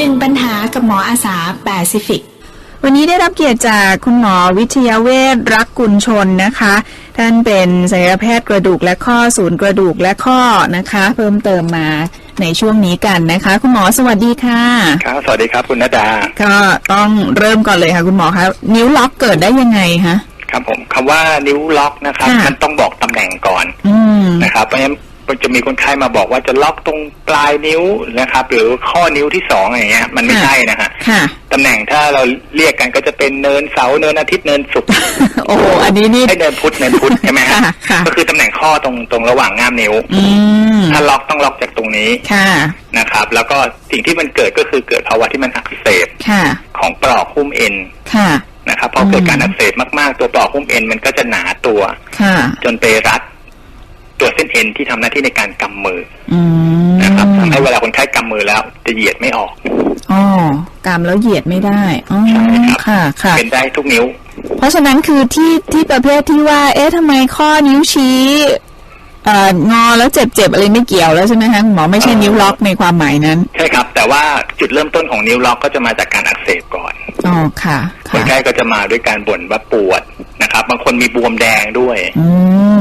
ดึงปัญหากับหมออาสาแปซิฟิก วันนี้ได้รับเกียรติจากคุณหมอวิทยาเวชรักกุลชนนะคะ ท่านเป็นศัลยแพทย์กระดูกและข้อศูนย์กระดูกและข้อนะคะ เพิ่มเติมมาในช่วงนี้กันนะคะ คุณหมอสวัสดีค่ะ ครับ สวัสดีครับคุณนดา ก็ต้องเริ่มก่อนเลยค่ะ คุณหมอคะนิ้วล็อกเกิดได้ยังไงคะครับผมคำว่านิ้วล็อกนะครับค่ะมันต้องบอกตำแหน่งก่อนอืมนะครับเพราะฉะนั้น มันจะมีคนไข้มาบอกว่าจะล็อกตรงปลายนิ้วนะครับ หรือข้อนิ้วที่สองอย่างเงี้ย มันไม่ค่ะใช่นะฮะค่ะตำแหน่งถ้าเราเรียกกันก็จะเป็นเนินเสาร์เนินอาทิตย์เนินศุกร์โอ้โหอันนี้นี่ให้เนินพุธเนินพุธใช่ไหมฮะค่ะค่ะก็คือตำแหน่งข้อตรงตรงระหว่างง่ามนิ้วอืมถ้าล็อกต้องล็อกจากตรงนี้ค่ะนะครับ แล้วก็สิ่งที่มันเกิดก็คือเกิดภาวะที่มันอักเสบค่ะของปลอกหุ้มเอ็นค่ะนะครับพอเกิดการอักเสบมากๆ ตัวปลอกหุ้มเอ็นมันก็จะหนาตัวค่ะจนไปรัด ตัวเส้นเอ็นที่ทำหน้าที่ในการกำมืออืมนะครับทำให้เวลาคนไข้กำมือแล้ว จะเหยียดไม่ออกอ๋อกามแล้วเหยียดไม่ได้อ๋อใช่ครับค่ะค่ะ เป็นได้ทุกนิ้ว เพราะฉะนั้นคือที่ที่ประเภทที่ว่า เอ๊ะทำไมข้อนิ้วชี้เอ่องอแล้วเจ็บเจ็บอะไรไม่เกี่ยวแล้วใช่ไหมคะคุณหมอไม่ใช่เอ่อนิ้วล็อกในความหมายนั้น ใช่ครับ แต่ว่าจุดเริ่มต้นของนิ้วล็อกก็จะมาจากการอักเสบก่อนอ๋อค่ะคนค่ะไข้ก็จะมาด้วยการบ่นว่าปวด นะครับ บางคนมีบวมแดงด้วยอื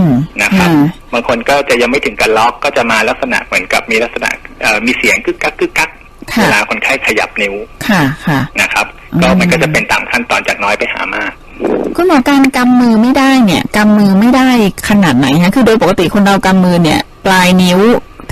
มนะครับค่ะบางคนก็จะยังไม่ถึงกับล็อกก็จะมาลักษณะเหมือนกับมีลักษณะเอ่อมีเสียงกึกกักกึกกักค่ะเวลาคนไข้ขยับนิ้วค่ะค่ะนะครับอืมก็มันก็จะเป็นตามขั้นตอนจากน้อยไปหามากคุณหมอการกำมือไม่ได้เนี่ยกำมือไม่ได้ขนาดไหนคะคือโดยปกติคนเรากำมือเนี่ย ปลายนิ้ว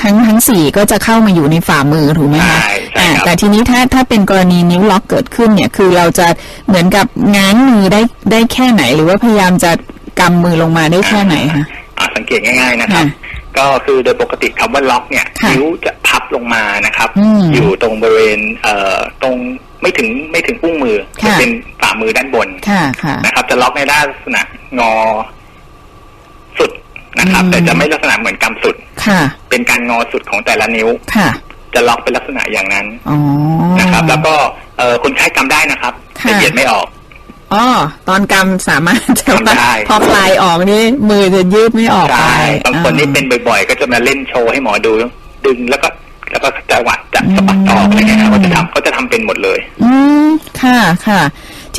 ทั้งทั้งสี่ก็จะเข้ามาอยู่ในฝ่ามือถูกไหมคะใช่ใช่อ่าครับแต่ทีนี้ถ้าถ้าเป็นกรณีนิ้วล็อกเกิดขึ้นเนี่ย คือเราจะเหมือนกับง้างมือได้ได้แค่ไหน หรือว่าพยายามจะกำมือลงมาได้แค่ไหนคะอ่าสังเกตง่าย ๆนะครับค่ะก็คือโดยปกติคำว่าล็อกเนี่ยค่ะนิ้วจะพับลงมานะครับอืมอยู่ตรงบริเวณเอ่อตรงไม่ถึงไม่ถึงอุ้งมือค่ะจะเป็นฝ่ามือด้านบนค่ะค่ะนะครับ จะล็อกในด้านลักษณะงอสุด นะครับอืมแต่จะไม่ลักษณะเหมือนกำสุด ค่ะ เป็นการงอสุดของแต่ละนิ้ว ค่ะ จะล็อกเป็นลักษณะอย่างนั้นอ๋อนะครับ แล้วก็เอ่อคนไข้กำได้นะครับค่ะแต่เหยียดไม่ออกอ๋อตอนกำสามารถจะทำได้พอปลายออกนี่มือจะยืดไม่ออกไปใช่บางคนนี่เป็นบ่อยๆ ก็จะมาเล่นโชว์ให้หมอดู ดึงแล้วก็แล้วก็จังหวะจะสะบัดออกอะไรเงี้ยครับเขาจะทำเขาจะทำเป็นหมดเลย อืมค่ะค่ะ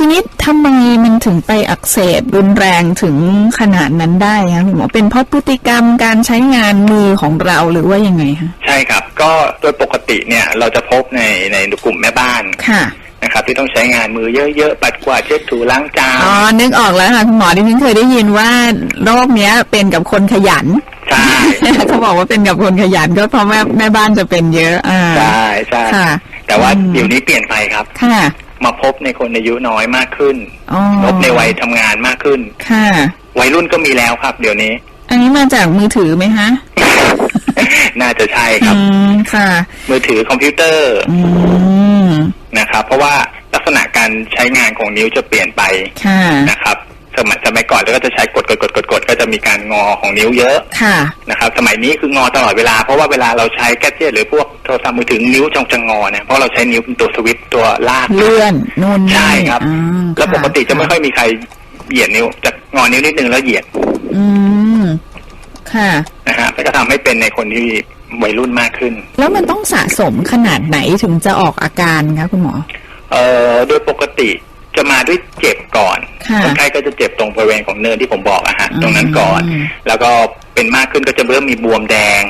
ทีนี้ทำไมมันถึงไปอักเสบรุนแรงถึงขนาดนั้นได้คะคุณหมอเป็นเพราะพฤติกรรมการใช้งานมือของเราหรือว่ายังไงคะใช่ครับ ก็โดยปกติเนี่ยเราจะพบในในกลุ่มแม่บ้านค่ะนะครับที่ต้องใช้งานมือเยอะๆ ปัดกวาดเช็ดถูล้างจานอ๋อนึกออกแล้วค่ะคุณหมอที่ฉันเคยได้ยินว่าโรคเนี้ยเป็นกับคนขยันใช่เขาบอกว่าเป็นกับคนขยันก็เพราะแม่แม่บ้านจะเป็นเยอะอ่าใช่ใช่ค่ะแต่ว่าอืมเดี๋ยวนี้เปลี่ยนไปครับค่ะ มาพบในคนอายุน้อยมากขึ้นอ๋อพบในวัยทำงานมากขึ้น ค่ะ วัยรุ่นก็มีแล้วครับ เดี๋ยวนี้ อันนี้มาจากมือถือไหมคะ น่าจะใช่คอืรับมค่ะ มือถือคอมพิวเตอร์อืมนะครับ เพราะว่าลักษณะการใช้งานของนิ้วจะเปลี่ยนไปค่ะนะครับ สมัยสมัยก่อนเราก็จะใช้กดกดกดกดกดก็จะมีการงอของนิ้วเยอะค่ะนะครับสมัยนี้คืองอตลอดเวลาเพราะว่าเวลาเราใช้แกดเจิตหรือพวกโทรศัพท์มือถือนิ้วจงจะงอเนี่ยเพราะเราใช้นิ้วเป็นตัวสวิตช์ตัวลากเลื่อนนู่นนี่ใช่ครับอ่าแล้วปกติจะไม่ค่ค่ะอยมีใครเหยียดนิ้วจะงอนิ้วนิดนึงแล้วเหยียด อืมค่ะนะฮะก็จะทำให้เป็นในคนที่วัยรุ่นมากขึ้น แล้วมันต้องสะสมขนาดไหนถึงจะออกอาการคะคุณหมอ เอ่อโดยปกติ จะมาด้วยเจ็บก่อนค่ะคนไข้ก็จะเจ็บตรงบริเวณของเนินที่ผมบอกอะฮะอืมตรงนั้นก่อน แล้วก็เป็นมากขึ้นก็จะเริ่มมีบวมแดง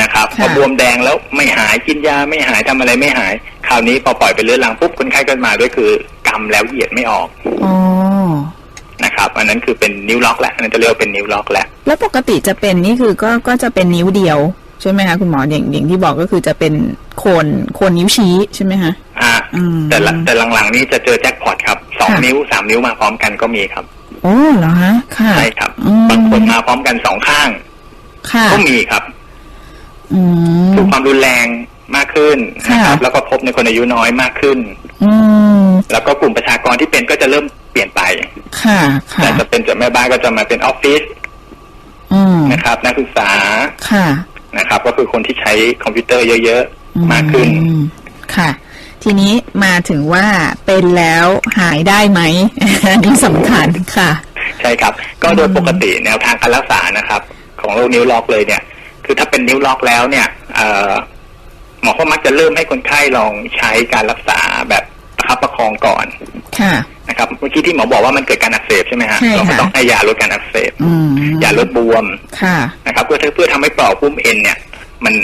นะครับพค่ะอบวมแดงแล้วไม่หายกินยาไม่หายทำอะไรไม่หาย คราวนี้พอปล่อยไปเรื้อรังปุ๊บคนไข้ก็มาด้วยคือกำแล้วเหยียดไม่ออกอ๋อนะครับอันนั้นคือเป็นนิ้วล็อกแหละอันนั้นจะเรียกว่าเป็นนิ้วล็อกแหละแล้วปกติจะเป็นนี่คือก็ก็จะเป็นนิ้วเดียวใช่ไหมคะคุณหมออย่างอย่างที่บอกก็คือจะเป็นโคนโคนนิ้วชี้ใช่ไหมคะอ่าอืม แต่ละแต่หลังๆนี้จะเจอแจ็คพอตครับสองค่ะนิ้วสามนิ้วมาพร้อมกันก็มีครับ โอ้เหรอฮะค่ะใช่ครับอืมบางคนมาพร้อมกันสองข้างค่ะก็มีครับอืมถูกความรุนแรงมากขึ้นนะครับค่ะแล้วก็พบในคนอายุน้อยมากขึ้นอืมแล้วก็กลุ่มประชากรที่เป็นก็จะเริ่มเปลี่ยนไป ค่ะค่ะแต่จะเป็นจากแม่บ้านก็จะมาเป็นออฟฟิศอืมนะครับ นักศึกษาค่ะนะครับ ก็คือคนที่ใช้คอมพิวเตอร์เยอะอืๆมากขึ้นอืมค่ะ ทีนี้มาถึงว่าเป็นแล้วหายได้ไหมอันนี้สำคัญค่ะ ใช่ครับ ก็โดยปกติแนวทางการรักษานะครับ ของโรคนิ้วล็อกเลยเนี่ย คือถ้าเป็นนิ้วล็อกแล้วเนี่ยเอ่อหมอก็มักจะเริ่มให้คนไข้ลองใช้การรักษาแบบประคับประคองก่อน ค่ะ นะครับ เมื่อกี้ที่หมอบอกว่ามันเกิดการอักเสบใช่ไหมฮะใช่ค่ะเราก็ต้องให้ยาลดการอักเสบอืมยาลดบวม ค่ะ นะครับเพื่อเพื่อทำให้ปลอกหุ้มเอ็นเนี่ย มัน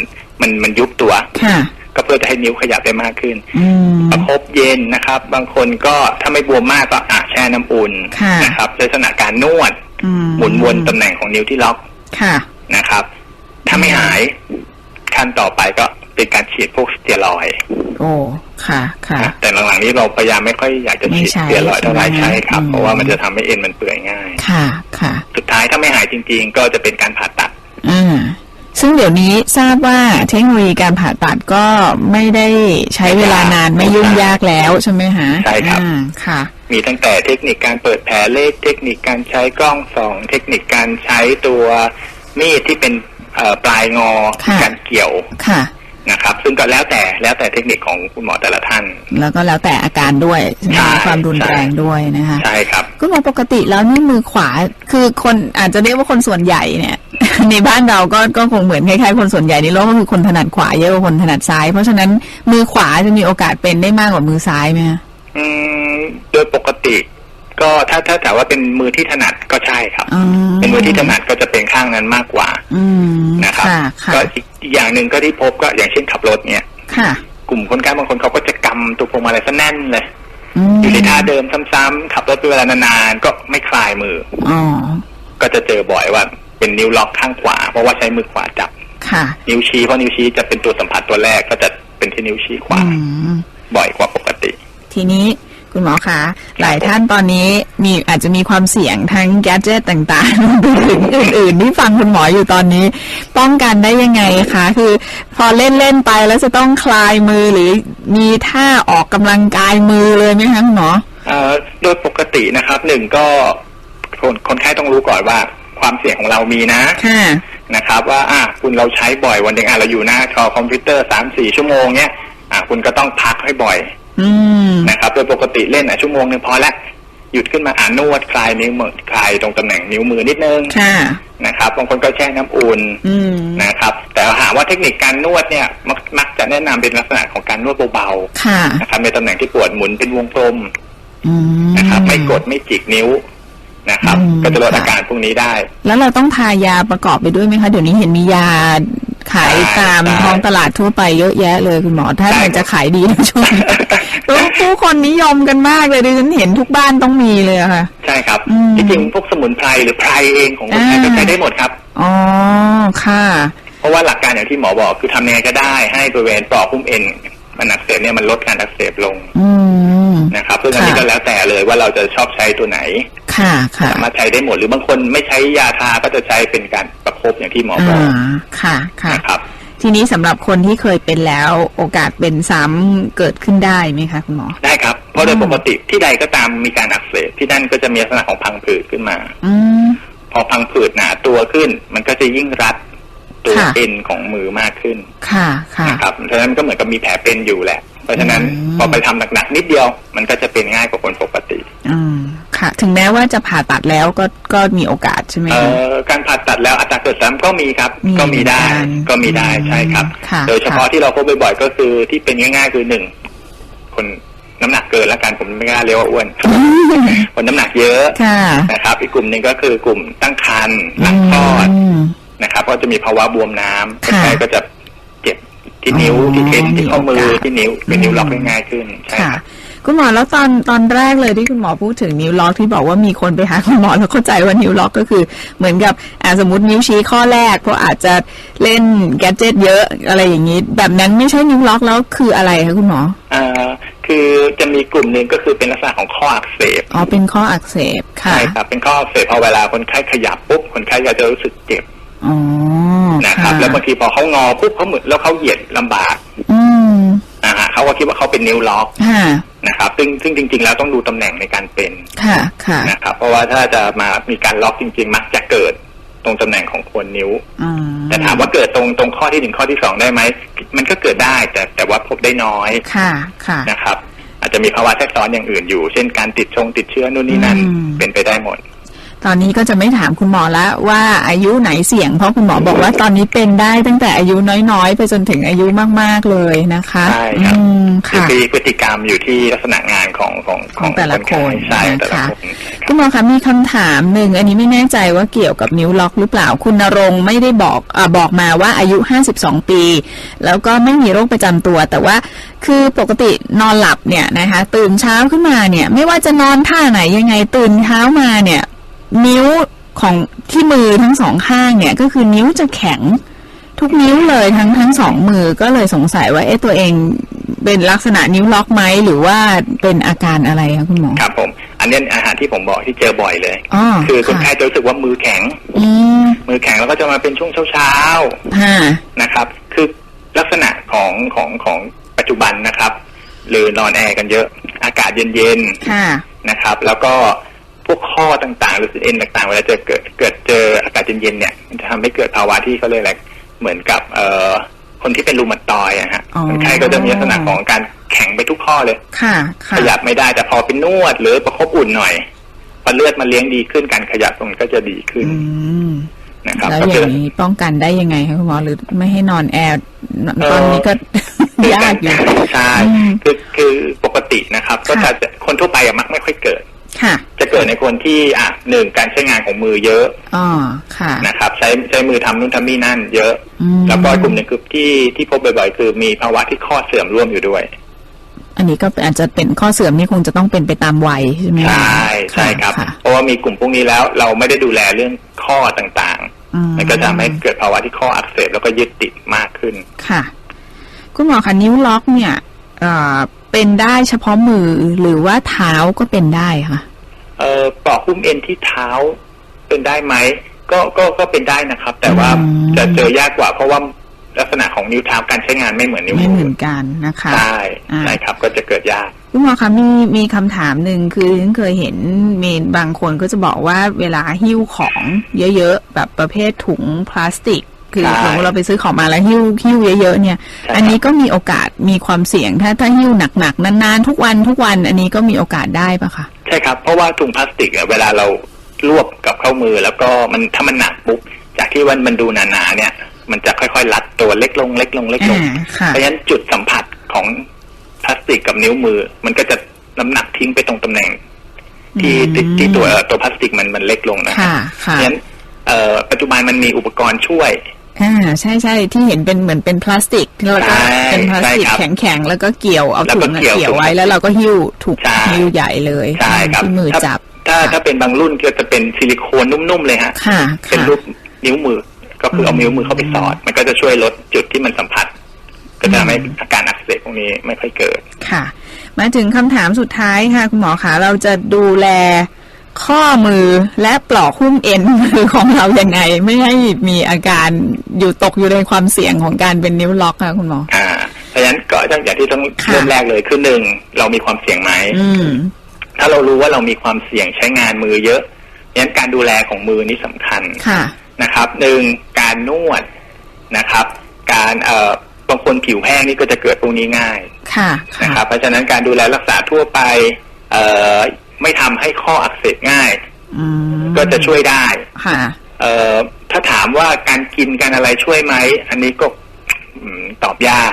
มันมันยุบตัว ค่ะ ก็เพื่อจะให้นิ้วขยับได้มากขึ้นอืมประคบเย็นนะครับ บางคนก็ถ้าไม่บวมมากก็อะแช่น้ำอุ่นค่ะนะครับลักษณะการนวดอืมหมุนวนตำแหน่งของนิ้วที่ล็อกค่ะนะครับ ถ้าไม่หายขั้นต่อไปก็เป็นการฉีดพวกสเตียรอยด์โอ้ค่ะ ค่ะนะแต่หลังๆนี้เราพยายามไม่ค่อยอยากจะฉีดไม่ใช้สเตียรอยด์เท่าไหร่ใช่ไหมใช่ครับอืมเพราะว่ามันจะทำให้เอ็นมันเปื่อยง่าย ค่ะ ค่ะ สุดท้ายถ้าไม่หายจริง ๆ ก็จะเป็นการผ่าตัดอ่า ซึ่งเดี๋ยวนี้ทราบว่าเทคโนโลยีการผ่าตัดก็ไม่ได้ใช้เวลานานไม่ยุ่งยากแล้วใช่ไหมฮะใช่ครับอ่าค่ะ มีตั้งแต่เทคนิคการเปิดแผลเล็กเทคนิคการใช้กล้องส่องเทคนิคการใช้ตัวมีดที่เป็นเอ่อปลายงอค่ะการเกี่ยวค่ะนะครับ ซึ่งก็แล้วแต่แล้วแต่เทคนิคของคุณหมอแต่ละท่าน แล้วก็แล้วแต่อาการด้วยใช่ไหมใช่ความรุนแรงด้วยนะคะใช่ครับคุณหมอปกติแล้วนี่มือขวาคือคนอาจจะเรียกว่าคนส่วนใหญ่เนี่ย ในบ้านเราก็ก็คงเหมือนคล้ายๆคนส่วนใหญ่ในโลกก็คือคนถนัดขวาเยอะกว่าคนถนัดซ้าย เพราะฉะนั้นมือขวาจะมีโอกาสเป็นได้มากกว่ามือซ้ายไหมคะอืมโดยปกติ ก็ถ้าถ้าแต่ว่าเป็นมือที่ถนัดก็ใช่ครับอ๋อเป็นมือที่ถนัดก็จะเป็นข้างนั้นมากกว่า อืมนะครับค่ะค่ะก็อีกอีกอย่างหนึ่งก็ที่พบก็อย่างเช่นขับรถเนี่ยค่ะ กลุ่มคนไข้บางคนเขาก็จะกำตัวพวงมาลัยซะแน่นเลยมอยู่ในท่าเดิมซ้ำๆขับรถเป็นเวลานานๆก็ไม่คลายมืออ๋อก็จะเจอบ่อยว่า เป็นนิ้วล็อกข้างขวา เพราะว่าใช้มือขวาจับค่ะนิ้วชี้เพราะนิ้วชี้จะเป็นตัวสัมผัสตัวแรกก็จะเป็นที่นิ้วชี้ขวาอืมบ่อยกว่าปกติ ทีนี้คุณหมอคะหลายท่านตอนนี้มีอาจจะมีความเสี่ยงทั้งแกดเจิตต่างๆรวมไปถึงอื่น ๆ ที่ฟังคุณหมออยู่ตอนนี้ ป้องกันได้ยังไงคะ คือพอเล่นเล่นๆไปแล้วจะต้องคลายมือหรือมีท่าออกกำลังกายมือเลยไหมคะคุณหมอเอ่อโดยปกตินะครับหนึ่งก็คนคนไข้ต้องรู้ก่อนว่า ความเสี่ยงของเรามีนะค่ะนะครับ ว่าอะคุณเราใช้บ่อยวันหนึ่งอะเราอยู่หน้าจอคอมพิวเตอร์สามสี่ชั่วโมงเนี้ยอะคุณก็ต้องพักให้บ่อยอืมนะครับ โดยปกติเล่นอะชั่วโมงหนึ่งพอละหยุดขึ้นมาอ่านนวดคลายนิ้วมือคลายตรงตำแหน่งนิ้วมือนิดนึงค่ะนะครับบางคนก็แช่น้ำอุ่นอืมนะครับ แต่หากว่าเทคนิคการนวดเนี่ยมักมักจะแนะนำเป็นลักษณะของการนวดเบาค่ะๆนะครับในตำแหน่งที่ปวดหมุนเป็นวงกลมอืมนะครับไม่กดไม่จิกนิ้ว นะครับอืมก็จะลดค่ะอาการพวกนี้ได้ แล้วเราต้องทายาประกอบไปด้วยไหมคะ เดี๋ยวนี้เห็นมียาขายใช่ตามใช่ท้องตลาดทั่วไปเยอะแยะเลยคุณหมอ ถ้าใช่มันจะขายดีในช่วงนี้ผู้ผู้คนนิยมกันมากเลยดิฉันเห็นทุกบ้านต้องมีเลยอะค่ะ ใช่ครับอืมจริงๆพวกสมุนไพรหรือไพรเองของคนไทยอ่าก็ใช้ได้หมดครับอ๋อค่ะ เพราะว่าหลักการอย่างที่หมอบอกคือทำยังไงก็ได้ให้บริเวณปลอกหุ้มเอ็นมันอักเสบเนี่ยมันลดการอักเสบลง อืม นะครับซึ่งอันนี้ค่ะก็แล้วแต่เลยว่าเราจะชอบใช้ตัวไหน ค่ะค่ะสามารถใช้ได้หมดหรือบางคนไม่ใช้ยาทาก็จะใช้เป็นการประคบอย่างที่หมอบอกอ่าค่ะค่ะนะครับ ทีนี้สำหรับคนที่เคยเป็นแล้วโอกาสเป็นซ้ำเกิดขึ้นได้ไหมคะคุณหมอได้ครับ เพราะโดยอืมปกติที่ใดก็ตามมีการอักเสบที่นั่นก็จะมีลักษณะของพังผืดขึ้นมาอืมพอพังผืดหนาตัวขึ้น มันก็จะยิ่งรัดตัวค่ะเอ็นของมือมากขึ้น ค่ะ ค่ะนะครับ เพราะฉะนั้นมันก็เหมือนกับมีแผลเป็นอยู่แหละ เพราะฉะนั้นอืมพอไปทำหนักๆนิดเดียว มันก็จะเป็นง่ายกว่าคนปกติอืมค่ะ ถึงแม้ว่าจะผ่าตัดแล้วก็ก็มีโอกาสใช่ไหมเอ่คะอการผ่าตัดแล้วอัตราเกิดซ้ำก็มีครับมีก็มีได้เหมือนกันก็มีได้อืมใช่ครับค่ะโดยเฉพาะค่ะที่เราพบบ่อยๆก็คือที่เป็นง่ายๆคือหนึ่งคนน้ำหนักเกินแล้วกันผมไม่กล้าเรียกว่าอ้วนคนน้ำหนักเยอะค่ะนะครับ อีกกลุ่มหนึ่งก็คือกลุ่มตั้งครรภ์หลังคลอดมนะครับ ก็จะมีภาวะบวมน้ำคค่ะนไข้ก็จะเจ็บ ที่นิ้วอ๋อที่เอ็นที่ข้อมือมีโอกาสที่นิ้วเป็นนิ้วอืมล็อกได้ง่ายขึ้นใช่ค่ะครับคุณหมอแล้วตอนตอนแรกเลยที่คุณหมอพูดถึงนิ้วล็อกที่บอกว่ามีคนไปหาคุณหมอแล้วเข้าใจว่านิ้วล็อกก็คือ เหมือนกับอ่าสมมตินิ้วชี้ข้อแรก เพราะอาจจะเล่นแกดเจิตเยอะอะไรอย่างนี้ แบบนั้นไม่ใช่นิ้วล็อกแล้วคืออะไรคะคุณหมออ่าคือจะมีกลุ่มหนึ่งก็คือเป็นลักษณะของข้ออักเสบอ๋อเป็นข้ออักเสบค่ะใช่ครับเป็นข้ออักเสบพอเวลาคนไข้ขยับปุ๊บคนไข้ก็จะรู้สึกเจ็บอ๋อ นะครับ แล้วบางทีพอเขางอปุ๊บเขาเหมือนแล้วเขาเหยียดลำบากอืมนะฮะเขาก็คิดว่าเขาเป็นนิ้วล็อกค่ะนะครับ ซึ่งซึ่งจริง ๆ แล้วต้องดูตำแหน่งในการเป็นค่ะค่ะนะครับ เพราะว่าถ้าจะมามีการล็อกจริง ๆ มักจะเกิดตรงตำแหน่งของโคนนิ้วอืมแต่ถามว่าเกิดตรงตรงข้อที่หนึ่งข้อที่สองได้ไหมมันก็เกิดได้ แต่แต่ว่าพบได้น้อยค่ะค่ะนะครับ อาจจะมีภาวะแทรกซ้อนอย่างอื่นอยู่ เช่นการติดชงติดเชื้อนู่นนี่นั่นอืมเป็นไปได้หมด ตอนนี้ก็จะไม่ถามคุณหมอละว่าอายุไหนเสี่ยง เพราะคุณหมอบอกว่าตอนนี้เป็นได้ตั้งแต่อายุน้อยๆ ไปจนถึงอายุมากๆเลยนะคะใช่ครับอืมคือค่ะมีพฤติกรรมอยู่ที่ลักษณะงานของของของแต่ละคนใช่แต่ละนะคะคนคุณหมอคะมีคำถามหนึ่งอันนี้ไม่แน่ใจว่าเกี่ยวกับนิ้วล็อกหรือเปล่าคุณนรงค์ไม่ได้บอกอาบอกมาว่าอายุ 52 ปี แล้วก็ไม่มีโรคประจำตัว แต่ว่าคือปกตินอนหลับเนี่ยนะคะ ตื่นเช้าขึ้นมาเนี่ย ไม่ว่าจะนอนท่าไหนยังไงตื่นเช้ามาเนี่ย นิ้วของที่มือทั้งสองข้างเนี่ยก็คือนิ้วจะแข็งทุกนิ้วเลยทั้งทั้งสองมือก็เลยสงสัยว่าเอ๊ะตัวเองเป็นลักษณะนิ้วล็อกไหมหรือว่าเป็นอาการอะไรคะคุณหมอครับผม อันนี้อาหารที่ผมบอกที่เจอบ่อยเลยอ๋อคือคนค่ะไข้จะรู้สึกว่ามือแข็งอืมมือแข็งแล้วก็จะมาเป็นช่วงเช้าค่ะๆนะครับ คือลักษณะของของของปัจจุบันนะครับ หรือนอนแอร์กันเยอะ อากาศเย็นค่ะๆนะครับ แล้วก็ พวกข้อต่างๆ หรือเอ็นต่างๆเวลาเจอเกิดเกิดเจออากาศเย็นๆเนี่ยมันจะทำให้เกิดภาวะที่เขาเรียกอะไรเหมือนกับเอ่อคนที่เป็นรูมาตอยด์อะฮะอ๋อคนไข้ก็จะมีลักษณะของการแข็งไปทุกข้อเลย ค่ะขค่ะยับไม่ได้แต่พอเป็นนวดหรือประคบอุ่นหน่อยพอเลือดมาเลี้ยงดีขึ้นการขยับตรงนี้ก็จะดีขึ้นอืมนะครับแล้วก็อคืย่างนี้ป้องกันได้ยังไงคะคุณหมอหรือไม่ให้นอนแอร์ตอนนี้ก็ยากอยู่ใช่อืมคือคือปกตินะครับ ก็ค่ะจะคนทั่วไปอะมักไม่ค่อยเกิดค่ะจะ เกิดในคนที่อะหนึ่งการใช้งานของมือเยอะอ๋อค่ะนะครับ ใช้ใช้มือทำนู่นทำนี่นั่น เยอะอืมแล้วก็กลุ่มหนึ่งคือที่ที่พบบ่อยๆ คือมีภาวะที่ข้อเสื่อมร่วมอยู่ด้วย อันนี้ก็อาจจะเป็นข้อเสื่อมนี่คงจะต้องเป็นไปตามวัยใช่ไหมคะใช่ใช่ครับค่ะเพราะว่ามีกลุ่มพวกนี้แล้ว เราไม่ได้ดูแลเรื่องข้อต่างอืๆมันก็จะทำให้เกิดภาวะที่ข้ออักเสบแล้วก็ยึดติดมากขึ้นค่ะ คุณหมอคะนิ้วล็อกเนี่ยเอ่อเป็นได้เฉพาะมือหรือว่าเท้าก็เป็นได้ค่ะเอ่อ ปลอกหุ้มเอ็นที่เท้าเป็นได้ไหมก็ก็ก็เป็นได้นะครับ แต่ว่าอืมจะเจอยากกว่าเพราะว่าลักษณะของนิ้วเท้าการใช้งานไม่เหมือนนิ้วไม่มืเหมือนกันนะคะใช่อ่าใช่ครับก็จะเกิดยากคุณหมอคะมีมีคำถามหนึ่งคือฉันเคยเห็นมีบางคนก็จะบอกว่าเวลาหิ้วของเยอะๆ แบบประเภทถุงพลาสติก คือใช่สมมติเราไปซื้อของมาแล้วหิ้วหิ้วเยอะๆเนี่ยใช่ครับอันนี้ก็มีโอกาสมีความเสี่ยงถ้าถ้าหิ้วหนักๆนานๆทุกวันทุกวัน อันนี้ก็มีโอกาสได้ปะคะ ใช่ครับ เพราะว่าถุงพลาสติกอะเวลาเรารวบกับเข้ามือแล้วก็มันถ้ามันหนักปุ๊บจากที่วันมันดูหนาๆเนี่ย มันจะค่อยๆรัดตัวเล็กลงเล็กลงเล็กลงอ่าค่ะเพราะฉะนั้นจุดสัมผัสของพลาสติกกับนิ้วมือ มันก็จะน้ำหนักทิ้งไปตรงตำแหน่ง ที่ที่ที่ตัวตัวพลาสติกมันมันเล็กลงนะค่ะเพค่ะราะฉะนั้นเอ่อปัจจุบันมันมีอุปกรณ์ช่วย อ่าใช่ใช่ที่เห็นเป็นเหมือนเป็นพลาสติกแล้วก็ใช่เป็นพลาสติกใช่ครับแข็งๆแล้วก็เกี่ยวเอาแล้วถุก็งอะเกี่ยวเกี่ยวไว้ถุงแล้วเราก็หิ้วถูกใช่หิ้วใหญ่เลยใช่ครับที่มือถ้าจับ ถ้าถ้าเป็นบางรุ่นก็จะเป็นซิลิโคนนุ่มๆเลยฮะค่ะเป็นค่ะรูปนิ้วมือ ก็คือเอาอืมนิ้วมือเข้าไปสอด มันก็จะช่วยลดจุดที่มันสัมผัส ก็จะทำให้อาการอักเสบพวกนี้ไม่ค่อยเกิดค่ะ มาถึงคำถามสุดท้ายค่ะ คุณหมอคะเราจะดูแล ข้อมือและปลอกหุ้มเอ็นมือของเรายังไง ไม่ให้มีอาการอยู่ตกอยู่ในความเสี่ยงของการเป็นนิ้วล็อกค่ะคุณหมออ่าเพราะฉะนั้นก็ต้องอย่างที่ต้องค่ะเริ่มแรกเลยคือหนึ่งเรามีความเสี่ยงไหมอืมถ้าเรารู้ว่าเรามีความเสี่ยงใช้งานมือเยอะงั้นการดูแลของมือนี่สำคัญค่ะนะครับหนึ่งการนวดนะครับ การเอ่อบางคนผิวแห้งนี่ก็จะเกิดพวกนี้ง่าย ค่ะนะค่ะครับ เพราะฉะนั้นการดูแลรักษาทั่วไป เอ่อ ไม่ทำให้ข้ออักเสบง่ายอืมก็จะช่วยได้ค่ะเอ่อถ้าถามว่าการกินการอะไรช่วยไหม อันนี้ก็อืมตอบยาก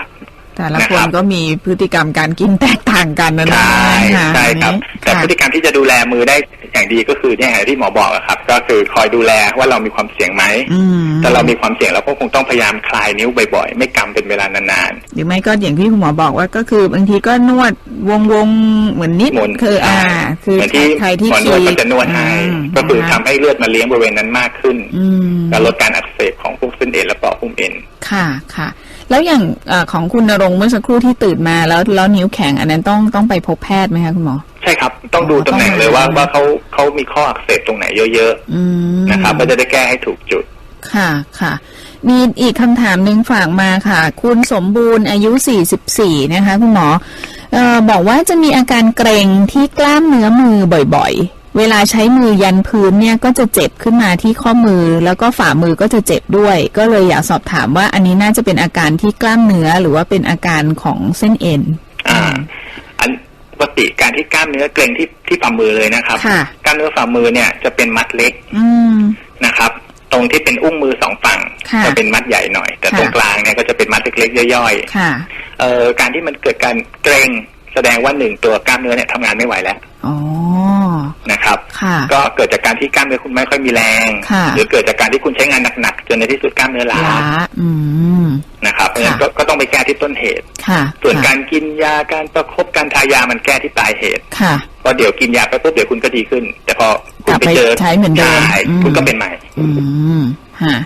แต่ละนะคคนรับก็มีพฤติกรรมการกินแตกต่างกันนะใช่นะใช่ครับ แต่ค่ะพฤติกรรมที่จะดูแลมือได้อย่างดีก็คือเนี่ยที่หมอบอกอะครับ ก็คือคอยดูแลว่าเรามีความเสี่ยงไหมอืมถ้าเรามีความเสี่ยงเราก็คงต้องพยายามคลายนิ้วบ่อยๆ ไม่กำเป็นเวลานานหรือไม่ก็อย่างที่คุณหมอบอกว่าก็คือบางทีก็นวดวงวงๆเหมือนนิดๆหมุนคืออ่า คือเหมือนที่ใครที่หมอนวดก็จะนวดให้อืมก็คือนะทำให้เลือดมาเลี้ยงบริเวณนั้นมากขึ้นอืมและลดการอักเสบของพวกเส้นเอ็นและปลอกหุ้มเอ็นค่ะค่ะ แล้วอย่างเออของคุณนรงค์เมื่อสักครู่ที่ตื่นมาแล้วแล้วนิ้วแข็งอันนั้นต้องต้องไปพบแพทย์ไหมคะคุณหมอใช่ครับ ต้องดูอ๋อตำแหน่งเลยว่าต้องดูว่าเขาเขามีข้ออักเสบตรงไหนเยอะอืมๆนะครับก็จะได้แก้ให้ถูกจุดค่ะค่ะมีอีกคำถามหนึ่งฝากมาค่ะ คุณสมบูรณ์อายุ 44 นะคะ คุณหมอเอ่อบอกว่าจะมีอาการเกร็งที่กล้ามเนื้อมือบ่อยๆ เวลาใช้มือยันพื้นเนี่ยก็จะเจ็บขึ้นมาที่ข้อมือ แล้วก็ฝ่ามือก็จะเจ็บด้วย ก็เลยอยากสอบถามว่าอันนี้น่าจะเป็นอาการที่กล้ามเนื้อหรือว่าเป็นอาการของเส้นเอ็นอ่าอันปกติการที่กล้ามเนื้อเกร็งที่ที่ฝ่ามือเลยนะครับค่ะกล้ามล้ามเนื้อฝ่ามือเนี่ยจะเป็นมัดเล็กอืมนะครับ ตรงที่เป็นอุ้งมือสองฝั่งค่ะจะเป็นมัดใหญ่หน่อย แต่ค่ะตรงกลางเนี่ยก็จะเป็นมัดเล็กๆย่อยค่ะๆเอ่อการที่มันเกิดการเกร็งแสดงว่าหนึ่งตัวกล้ามเนื้อเนี่ยทำงานไม่ไหวแล้วอ๋อ นะครับค่ะก็เกิดจากการที่กล้ามเนื้อคุณไม่ค่อยมีแรงค่ะหรือเกิดจากการที่คุณใช้งานหนักๆจนในที่สุดกล้ามเนื้อล้าล้าอืมนะครับเพราะฉะนั้นค่ะก็ก็ต้องไปแก้ที่ต้นเหตุค่ะส่วนค่ะการกินยาการประคบการทายามันแก้ที่ปลายเหตุค่ะเพราะเดี๋ยวกินยาไปปุ๊บเดี๋ยวคุณก็ดีขึ้น แต่พอกคุลัณบไปไปเจอใช้เหมือนเดิมใช่อืมคุณก็เป็นใหม่ อืมฮะ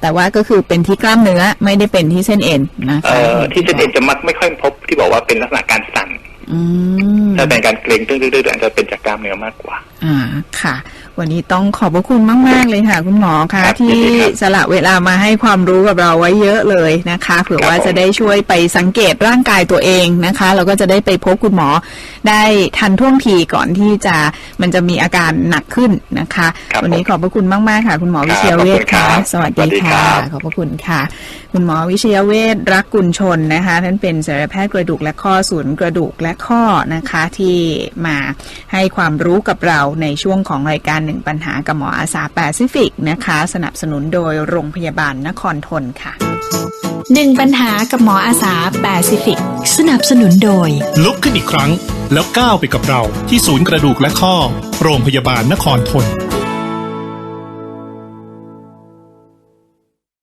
แต่ว่าก็คือเป็นที่กล้ามเนื้อไม่ได้เป็นที่เส้นเอ็นนะเอ่คะอที่เส้นเอ็นจะมักไม่ค่อยพบที่บอกว่าเป็นลักษณะการสั่นอืม ถ้าเป็นการเกร็งตึ้งๆๆอาจจะเป็นจากกล้ามเนื้อมากกว่า อ่าค่ะ วันนี้ต้องขอบพระคุณมาก ๆ เลยค่ะ คุณหมอคะครับที่ยินดีครับสละเวลามาให้ความรู้กับเราไว้เยอะเลยนะคะ เผื่อครับว่าผมจะได้ช่วยไปสังเกตร่างกายตัวเองนะคะแล้วก็จะได้ไปพบคุณหมอได้ทันท่วงทีก่อนที่จะมันจะมีอาการหนักขึ้นนะคะครับวันี้ผมขอบพระคุณมาก ๆ ค่ะ คุณหมอครับวิเชียเวชขอบคุณครัค่ะบสวัสสวัดีสดีครัค่ะบขอบพระคุณค่ะ คุณหมอวิเชียเวชรักกุลชนนะคะท่านเป็นศัลยแพทย์กระดูกและข้อศูนย์กระดูกและข้อนะคะที่มาให้ความรู้กับเราในช่วงของรายการหนึ่งปัญหากับหมออาสาแปซิฟิกนะคะ สนับสนุนโดยโรงพยาบาลนครทนค่ะหนึ่งปัญหากับหมออาสาแปซิฟิก สนับสนุนโดย ลุกขึ้นอีกครั้ง แล้วก้าวไปกับเราที่ศูนย์กระดูกและข้อ โรงพยาบาลนครทน